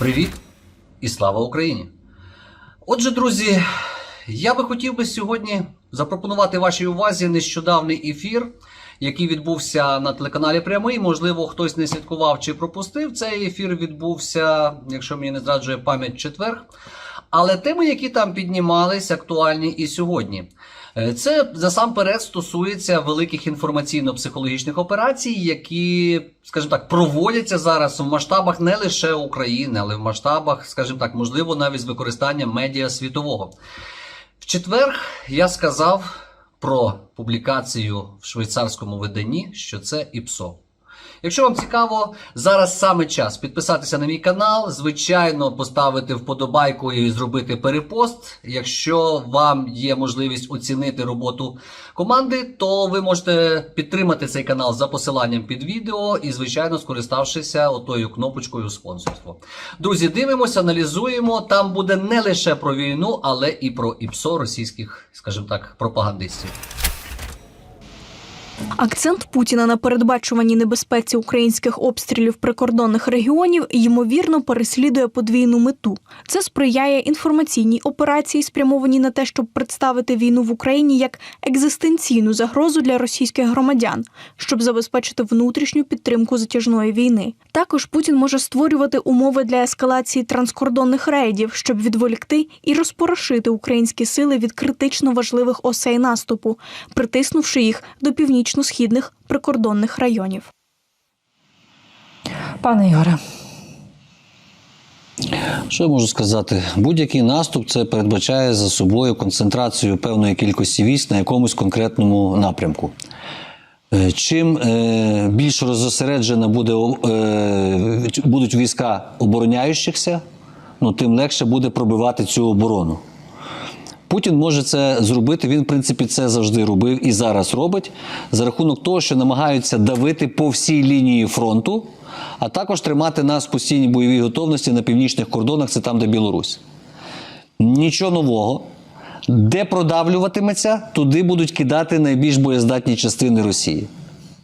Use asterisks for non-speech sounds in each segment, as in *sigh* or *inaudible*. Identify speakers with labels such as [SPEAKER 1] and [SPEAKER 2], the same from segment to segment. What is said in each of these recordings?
[SPEAKER 1] Привіт і слава Україні! Отже, друзі, я би хотів би сьогодні запропонувати вашій увазі нещодавний ефір, який відбувся на телеканалі Прямий. Можливо, хтось не слідкував чи пропустив. Цей ефір відбувся, якщо мені не зраджує пам'ять четвер. Але теми, які там піднімались, актуальні і сьогодні. Е, Це засамперед стосується великих інформаційно-психологічних операцій, які, скажімо так, проводяться зараз в масштабах не лише України, але в масштабах, скажімо так, можливо, навіть з використанням медіа світового. В четвер я сказав про публікацію в швейцарському виданні, що це ІПСО. Якщо вам цікаво, зараз саме час підписатися на мій канал, звичайно, поставити вподобайку і зробити перепост. Якщо вам є можливість оцінити роботу команди, то ви можете підтримати цей канал за посиланням під відео і, звичайно, скориставшися отою кнопочкою спонсорство. Друзі, дивимося, аналізуємо. Там буде не лише про війну, але і про ІПСО російських, скажімо так, пропагандистів.
[SPEAKER 2] Акцент Путіна на передбачуванні небезпеці українських обстрілів прикордонних регіонів ймовірно переслідує подвійну мету. Це сприяє інформаційній операції, спрямованій на те, щоб представити війну в Україні як екзистенційну загрозу для російських громадян, щоб забезпечити внутрішню підтримку затяжної війни. Також Путін може створювати умови для ескалації транскордонних рейдів, щоб відволікти і розпорошити українські сили від критично важливих осей наступу, притиснувши їх до північно-східних прикордонних районів.
[SPEAKER 3] Пане Ігоре,
[SPEAKER 1] Що я можу сказати? Будь-який наступ це передбачає за собою концентрацію певної кількості військ на якомусь конкретному напрямку. Е, Чим е, більш розосереджена буде, е, будуть війська обороняючихся, ну, тим легше буде пробивати цю оборону. Путін може це зробити. Він, в принципі, це завжди робив і зараз робить за рахунок того, що намагаються давити по всій лінії фронту, а також тримати нас в постійній бойовій готовності на північних кордонах, це там, де Білорусь. Нічого нового. Де продавлюватиметься, туди будуть кидати найбільш боєздатні частини Росії.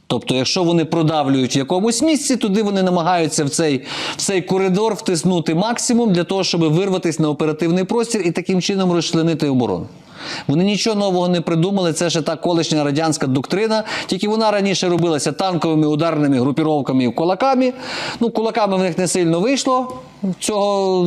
[SPEAKER 1] Тобто, якщо вони продавлюють в якомусь місці, туди вони намагаються в цей, в цей коридор втиснути максимум для того, щоб вирватися на оперативний простір і таким чином розчленити оборону. Вони нічого нового не придумали. Це ще та колишня радянська доктрина. Тільки вона раніше робилася танковими ударними групіровками і кулаками. Ну, кулаками в них не сильно вийшло цього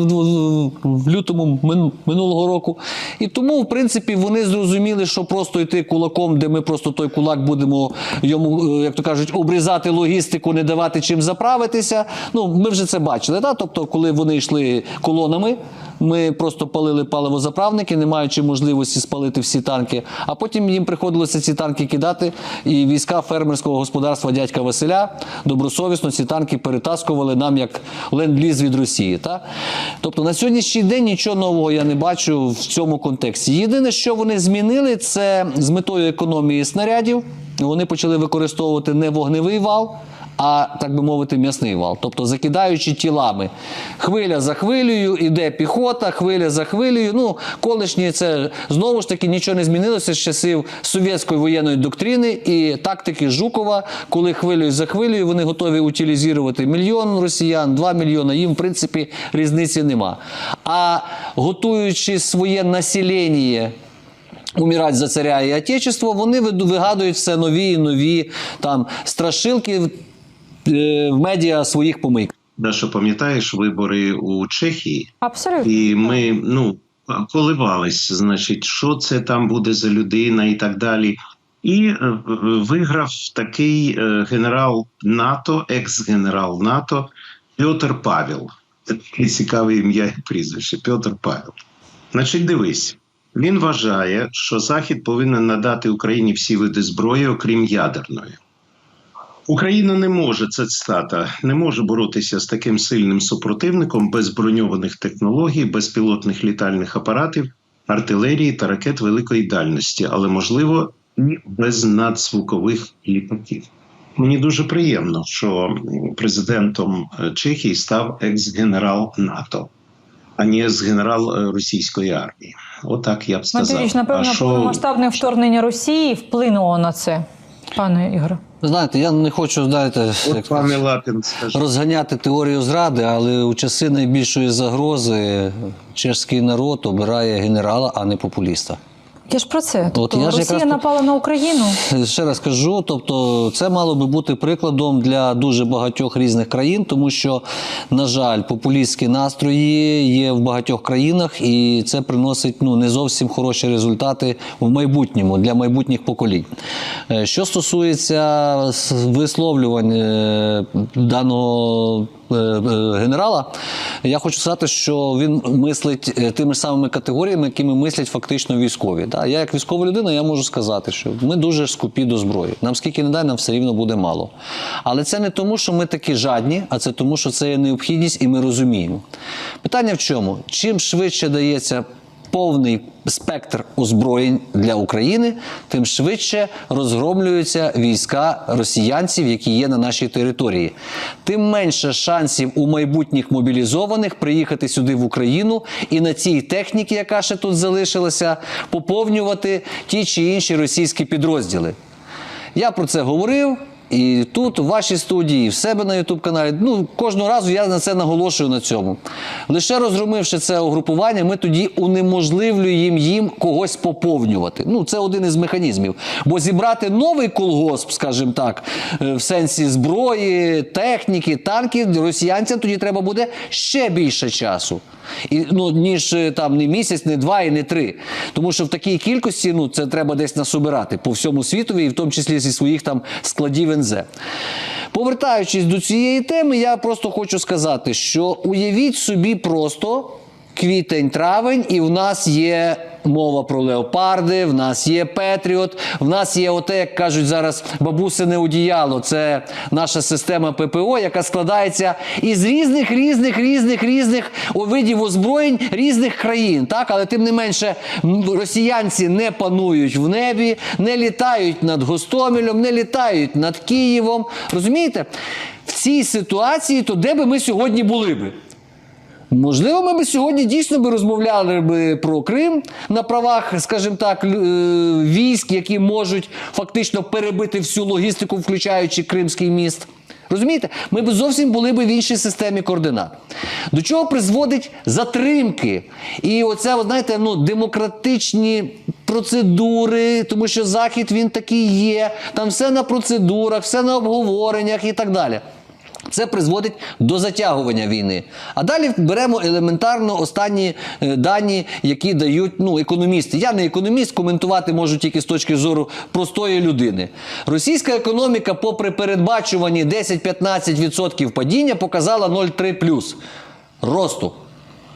[SPEAKER 1] в- лютому минулого року. І тому, в принципі, вони зрозуміли, що просто йти кулаком, де ми просто той кулак будемо йому, е, як то кажуть, обрізати логістику, не давати чим заправитися. Ну, ми вже це бачили. Да? Тобто, коли вони йшли колонами. Ми просто палили паливозаправники, не маючи можливості спалити всі танки. А потім їм приходилося ці танки кидати. І війська фермерського господарства дядька Василя добросовісно ці танки перетаскували нам як ленд-ліз від Росії. Та? Тобто на сьогоднішній день нічого нового я не бачу в цьому контексті. Єдине, що вони змінили, це з метою економії снарядів. Вони почали використовувати не вогневий вал а так би мовити, м'ясний вал. Тобто закидаючи тілами. Хвиля за хвилею, іде піхота, хвиля за хвилею. Ну, колишні це знову ж таки нічого не змінилося з часів совєтської воєнної доктрини і тактики Жукова, коли хвилею за хвилею вони готові утилізувати мільйон росіян, два мільйони. Їм, в принципі, різниці нема. А готуючи своє населення умирать за царя і отечество, вони вигадують все нові і нові там страшилки в- е, медіа своїх помийок.
[SPEAKER 4] Даша, пам'ятаєш вибори у Чехії,
[SPEAKER 3] абсолютно.
[SPEAKER 4] і ми ну коливались, значить, що це там буде за людина і так далі. І е, виграв такий е, генерал НАТО, екс-генерал НАТО Петр Павел. Таке цікаве ім'я і прізвище Петр Павел. Значить, дивись, він вважає, що Захід повинен надати Україні всі види зброї, окрім ядерної. Україна не може це цитата, не може боротися з таким сильним супротивником без броньованих технологій, безпілотних літальних апаратів, артилерії та ракет великої дальності, але можливо і без надзвукових літаків. Мені дуже приємно, що президентом е, Чехії став екс-генерал НАТО, а не екс-генерал е, російської армії. Отак я б сказав.
[SPEAKER 3] Матвійович, напевно,
[SPEAKER 4] А що-
[SPEAKER 3] повномасштабне вторгнення Росії вплинуло на це, пане Ігоре.
[SPEAKER 1] Знаєте, я не хочу, знаєте,
[SPEAKER 4] От
[SPEAKER 1] як
[SPEAKER 4] пане Лапін
[SPEAKER 1] розганяти теорію зради, але у часи найбільшої загрози чеський народ обирає генерала, а не популіста.
[SPEAKER 3] Я ж про це. Тобто
[SPEAKER 1] я ж
[SPEAKER 3] Росія
[SPEAKER 1] якраз-
[SPEAKER 3] напала на Україну. *laughs*
[SPEAKER 1] Ще раз кажу, тобто це мало би бути прикладом для дуже багатьох різних країн, тому що, на жаль, популістські настрої є в багатьох країнах, і це приносить ну не зовсім хороші результати в майбутньому для майбутніх поколінь. Е, Що стосується висловлювань е, даного. е, Генерала, я хочу сказати, що він мислить тими ж самими категоріями, якими мислять фактично військові. Да? Я як військова людина, я можу сказати, що ми дуже скупі до зброї. Нам скільки не дай, нам все рівно буде мало. Але це не тому, що ми такі жадні, а це тому, що це є необхідність, і ми розуміємо. Питання в чому? Чим швидше дається повний спектр озброєнь для України, тим швидше розгромлюються війська росіянців, які є на нашій території. Тим менше шансів у майбутніх мобілізованих приїхати сюди в Україну і на цій техніці, яка ще тут залишилася, поповнювати ті чи інші російські підрозділи. Я про це говорив. І тут, у вашій студії, в себе на Ютуб каналі. Ну кожного разу я на це наголошую на цьому. Лише розгромивши це угрупування, ми тоді унеможливлюємо їм когось поповнювати. Ну, це один із механізмів. Бо зібрати новий колгосп, скажімо так, е, в сенсі зброї, техніки, танків, росіянцям тоді треба буде ще більше часу. І, ну, ніж е, там не місяць, не два і не три. Тому що в такій кількості ну, це треба десь насобирати по всьому світові, і в тому числі зі своїх там складів НЗ. Повертаючись до цієї теми, я просто хочу сказати, що уявіть собі просто квітень, травень, і в нас є мова про леопарди, в нас є Петріот, в нас є оте, як кажуть зараз, бабусине одіяло. Це наша система ППО, яка складається із різних, різних, різних, різних видів озброєнь різних країн. Так, але тим не менше, росіянці не панують в небі, не літають над Гостомелем, не літають над Києвом. Розумієте? В цій ситуації, то де би ми сьогодні були би? Можливо, ми б сьогодні дійсно би розмовляли би про Крим на правах, скажімо так, е, військ, які можуть фактично перебити всю логістику, включаючи Кримський міст. Розумієте, ми б зовсім були б в іншій системі координат. До чого призводить затримки? І оце, от, знаєте, ну, демократичні процедури, тому що Захід він такий є, там все на процедурах, все на обговореннях і так далі. Це призводить до затягування війни. А далі беремо елементарно останні е, дані, які дають ну, економісти. Я не економіст, коментувати можу тільки з точки зору простої людини. Російська економіка, попри передбачувані 10-15% падіння, показала 0,3 плюс росту.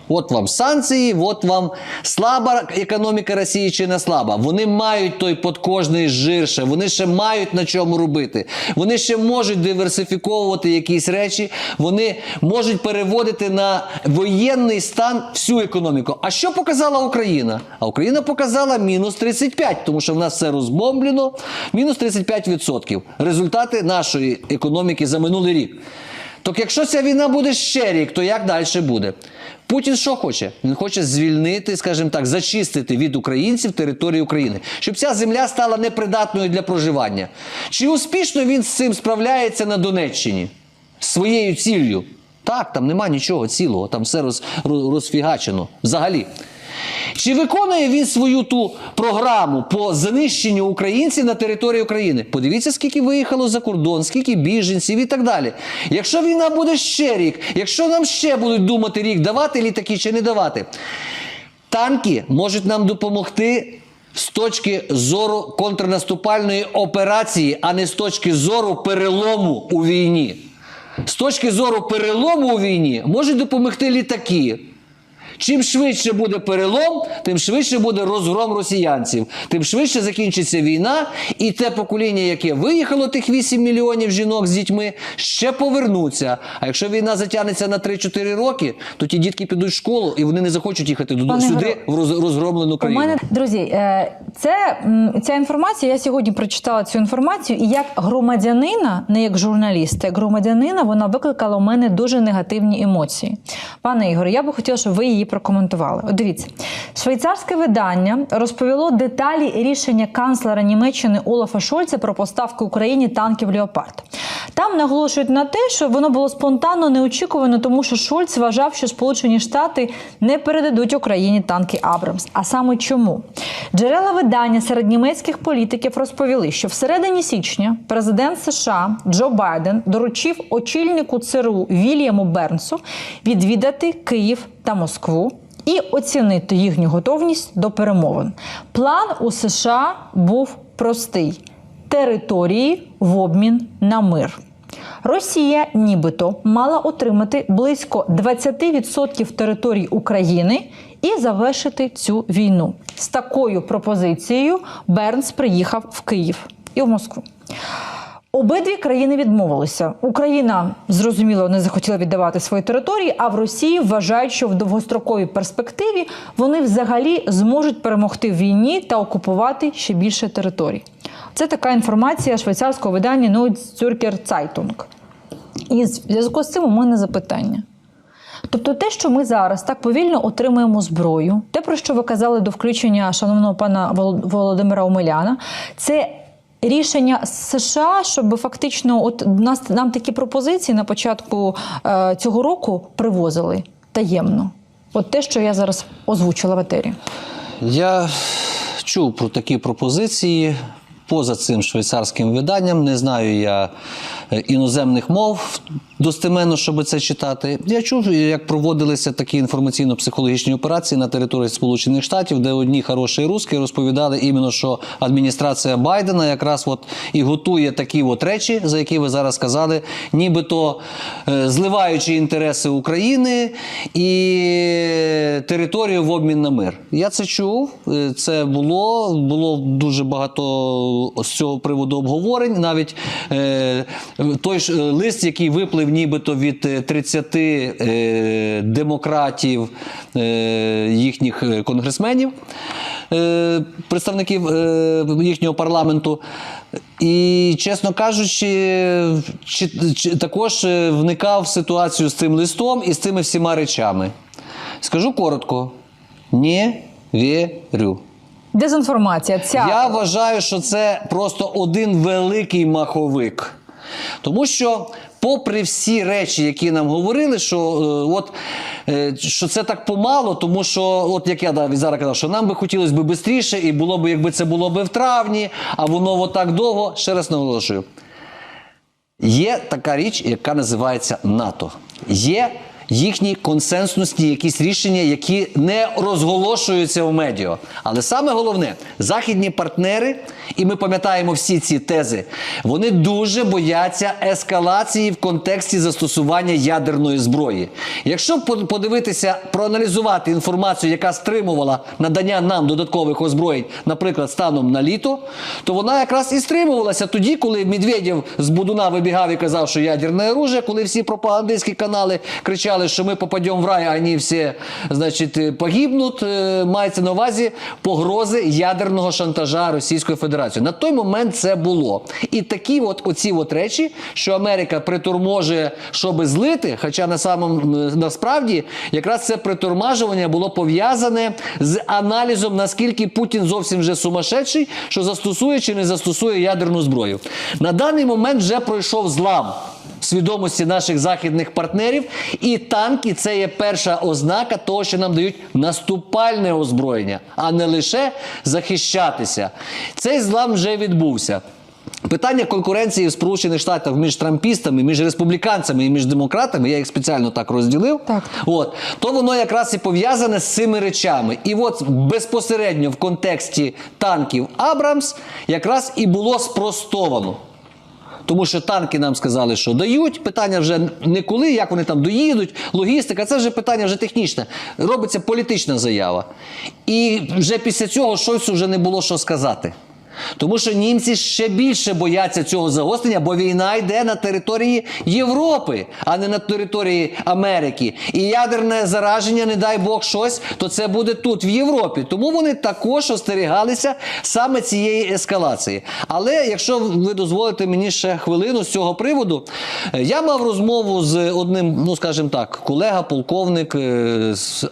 [SPEAKER 1] От вам санкції, от вам слаба економіка Росії чи не слаба. Вони мають той подкожний жир ще, вони ще мають на чому робити. Вони ще можуть диверсифіковувати якісь речі, вони можуть переводити на воєнний стан всю економіку. А що показала Україна? А Україна показала мінус 35, тому що в нас все розбомблено. Мінус 35%. Результати нашої економіки за минулий рік. Так якщо ця війна буде ще рік, то як далі буде? Путін що хоче? Він хоче звільнити, скажімо так, зачистити від українців територію України, щоб ця земля стала непридатною для проживання. Чи успішно він з цим справляється на Донеччині? Своєю ціллю? Так, там нема нічого цілого, там все роз, роз- розфігачено взагалі. Чи виконує він свою ту програму по знищенню українців на території України? Подивіться, скільки виїхало за кордон, скільки біженців і так далі. Якщо війна буде ще рік, якщо нам ще будуть думати рік, давати літаки чи не давати, танки можуть нам допомогти. З точки зору контрнаступальної операції, а не з точки зору перелому у війні. З точки зору перелому у війні можуть допомогти літаки. Чим швидше буде перелом, тим швидше буде розгром росіянців, тим швидше закінчиться війна, і те покоління, яке виїхало, тих 8 мільйонів жінок з дітьми, ще повернуться. А якщо війна затягнеться на 3-4 роки, то ті дітки підуть в школу і вони не захочуть їхати
[SPEAKER 3] Пане
[SPEAKER 1] сюди, в роз- розгромлену
[SPEAKER 3] У
[SPEAKER 1] країну.
[SPEAKER 3] мене друзі, е, це ця інформація. Я сьогодні прочитала цю інформацію, і як громадянина, не як журналіста, як громадянина, вона викликала у мене дуже негативні емоції. Пане Ігоре, я би хотіла, щоб ви її прокоментували. От дивіться, швейцарське видання розповіло деталі рішення канцлера Німеччини Олафа Шольца про поставку Україні танків Леопард. Там наголошують на те, що воно було спонтанно неочікувано, тому що Шольц вважав, що Сполучені Штати не передадуть Україні танки Абрамс. А саме чому? Джерела видання серед німецьких політиків розповіли, що всередині січня президент США Джо Байден доручив очільнику ЦРУ Вільяму Бернсу відвідати Київ та Москву. І оцінити їхню готовність до перемовин. План у США був простий: території в обмін на мир. Росія нібито мала отримати близько 20% територій України і завершити цю війну. З такою пропозицією Бернс приїхав в Київ і в Москву. Обидві країни відмовилися. Україна зрозуміло не захотіла віддавати свої території, а в Росії вважають, що в довгостроковій перспективі вони взагалі зможуть перемогти в війні та окупувати ще більше територій. Це така інформація швейцарського видання Neue Zürcher Zeitung. І в зв'язку з цим у мене запитання. Тобто, те, що ми зараз так повільно отримуємо зброю, те, про що ви казали до включення шановного пана Вол- Володимира Омеляна, це рішення США, щоб фактично, от нас нам такі пропозиції на початку е, цього року привозили таємно. От те, що я зараз озвучила в етері.
[SPEAKER 1] Я чув про такі пропозиції поза цим швейцарським виданням. Не знаю я е, іноземних мов достеменно, щоб це читати. Я чув, як проводилися такі інформаційно-психологічні операції на території Сполучених Штатів, де одні хороші русські розповідали іменно, що адміністрація Байдена якраз от і готує такі от речі, за які ви зараз сказали, нібито е, зливаючи інтереси України і територію в обмін на мир. Я це чув. е, Це було було дуже багато з цього приводу обговорень. Навіть е, той ж е, лист, який виплив нібито від е, 30 е, демократів е, їхніх е, конгресменів, е, представників е, їхнього парламенту. І, чесно кажучи, чи, чи, також е, вникав в ситуацію з цим листом і з цими всіма речами. Скажу коротко: не вірю.
[SPEAKER 3] Дезінформація. Ця
[SPEAKER 1] Я вважаю, що це просто один великий маховик. Тому що, попри всі речі, які нам говорили, що, е, от, е, що це так помало, тому що, от як я зараз казав, що нам би хотілося б швидше, і було б, якби це було б в травні, а воно отак довго. Ще раз наголошую. Є така річ, яка називається НАТО. Є їхні консенсусні якісь рішення, які не розголошуються в медіа. Але саме головне, західні партнери, і ми пам'ятаємо всі ці тези, вони дуже бояться ескалації в контексті застосування ядерної зброї. Якщо подивитися, проаналізувати інформацію, яка стримувала надання нам додаткових озброєнь, наприклад, станом на літо, то вона якраз і стримувалася тоді, коли Медведєв з Будуна вибігав і казав, що ядерне оружие, коли всі пропагандистські канали кричали, що ми попадемо в рай, а вони всі значить, погибнуть, е, мається на увазі погрози ядерного шантажа Російської Федерації. На той момент це було. І такі от оці от речі, що Америка притурможує, щоб злити, хоча на самом насправді якраз це притурмажування було пов'язане з аналізом, наскільки Путін зовсім вже сумасшедший, що застосує чи не застосує ядерну зброю. На даний момент вже пройшов злам свідомості наших західних партнерів, і танки це є перша ознака того, що нам дають наступальне озброєння, а не лише захищатися. Цей злам вже відбувся. Питання конкуренції в Сполучених Штатах між трампістами, між республіканцями і між демократами, я їх спеціально так розділив.
[SPEAKER 3] Так.
[SPEAKER 1] От, то воно якраз і пов'язане з цими речами. І от безпосередньо в контексті танків Абрамс якраз і було спростовано. Тому що танки нам сказали, що дають. Питання вже не коли, як вони там доїдуть, логістика, це вже питання вже технічне. Робиться політична заява. І вже після цього щось вже не було що сказати. Тому що німці ще більше бояться цього загострення, бо війна йде на території Європи, а не на території Америки. І ядерне зараження, не дай Бог щось, то це буде тут, в Європі. Тому вони також остерігалися саме цієї ескалації. Але якщо ви дозволите мені ще хвилину з цього приводу, е, я мав розмову з одним, ну скажімо так, колега, полковник е, з-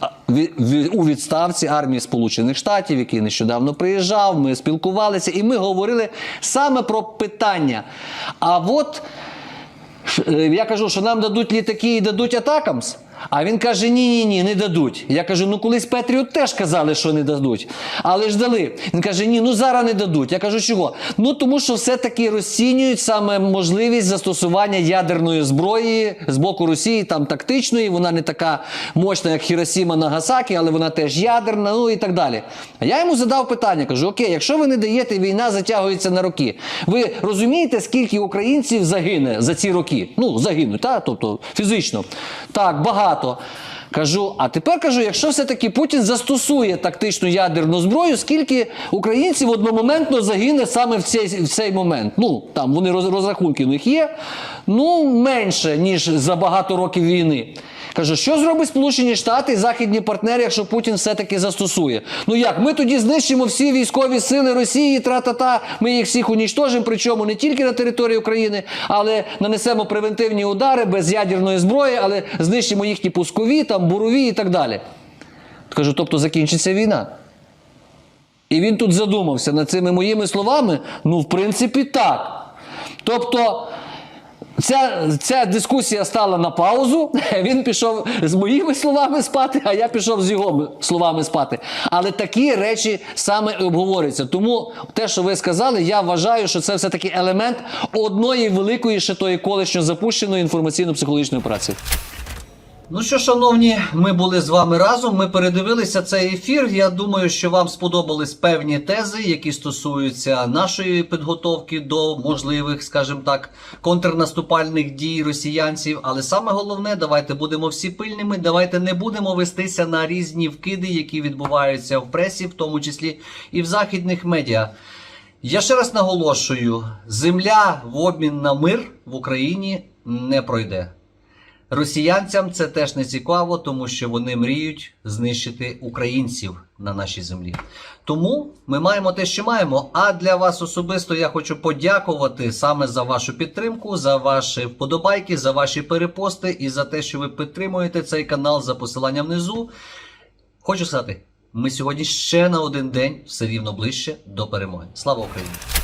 [SPEAKER 1] у відставці армії Сполучених Штатів, який нещодавно приїжджав. Ми спілкувалися, і ми говорили саме про питання. А от е, Я кажу, що нам дадуть літаки і дадуть атакамс. А він каже: ні, ні, ні, не дадуть. Я кажу, ну колись Петріот теж казали, що не дадуть. Але ж дали. Він каже, ні, ну зараз не дадуть. Я кажу, чого? Ну тому що все-таки розцінюють саме можливість застосування ядерної зброї з боку Росії, там тактичної. Вона не така мощна, як Хіросіма Нагасакі, але вона теж ядерна, ну і так далі. А я йому задав питання: кажу: Окей, якщо ви не даєте, війна затягується на роки. Ви розумієте, скільки українців загине за ці роки? Ну, загинуть, та? тобто фізично. Так, багато. Кажу, а тепер кажу, якщо все-таки Путін застосує тактичну ядерну зброю, скільки українців одномоментно загине саме в цей, в цей момент? Ну, там вони роз- розрахунки в них є, ну, менше, ніж за багато років війни. Кажу, що зробить Сполучені Штати і західні партнери, якщо Путін все-таки застосує? Ну як, ми тоді знищимо всі військові сили Росії, тра-та-та, ми їх всіх унічтожимо, причому не тільки на території України, але нанесемо превентивні удари без ядерної зброї, але знищимо їхні пускові, там, бурові і так далі. Кажу, тобто закінчиться війна. І він тут задумався над цими моїми словами. Ну, в принципі, так. Тобто. Ця, ця дискусія стала на паузу. *laughs* Він пішов з моїми словами спати, а я пішов з його словами спати. Але такі речі саме обговорюються. Тому те, що ви сказали, я вважаю, що це все-таки елемент одної великої ще тої колишньо запущеної інформаційно-психологічної операції. Ну що, шановні, ми були з вами разом. Ми передивилися цей ефір. Я думаю, що вам сподобались певні тези, які стосуються нашої підготовки до можливих, скажімо так, контрнаступальних дій росіянців. Але саме головне, давайте будемо всі пильними. Давайте не будемо вестися на різні вкиди, які відбуваються в пресі, в тому числі і в західних медіа. Я ще раз наголошую: земля в обмін на мир в Україні не пройде. Росіянцям це теж не цікаво, тому що вони мріють знищити українців на нашій землі. Тому ми маємо те, що маємо. А для вас особисто я хочу подякувати саме за вашу підтримку, за ваші вподобайки, за ваші перепости і за те, що ви підтримуєте цей канал за посиланням внизу. Хочу сказати, ми сьогодні ще на один день все рівно ближче до перемоги. Слава Україні!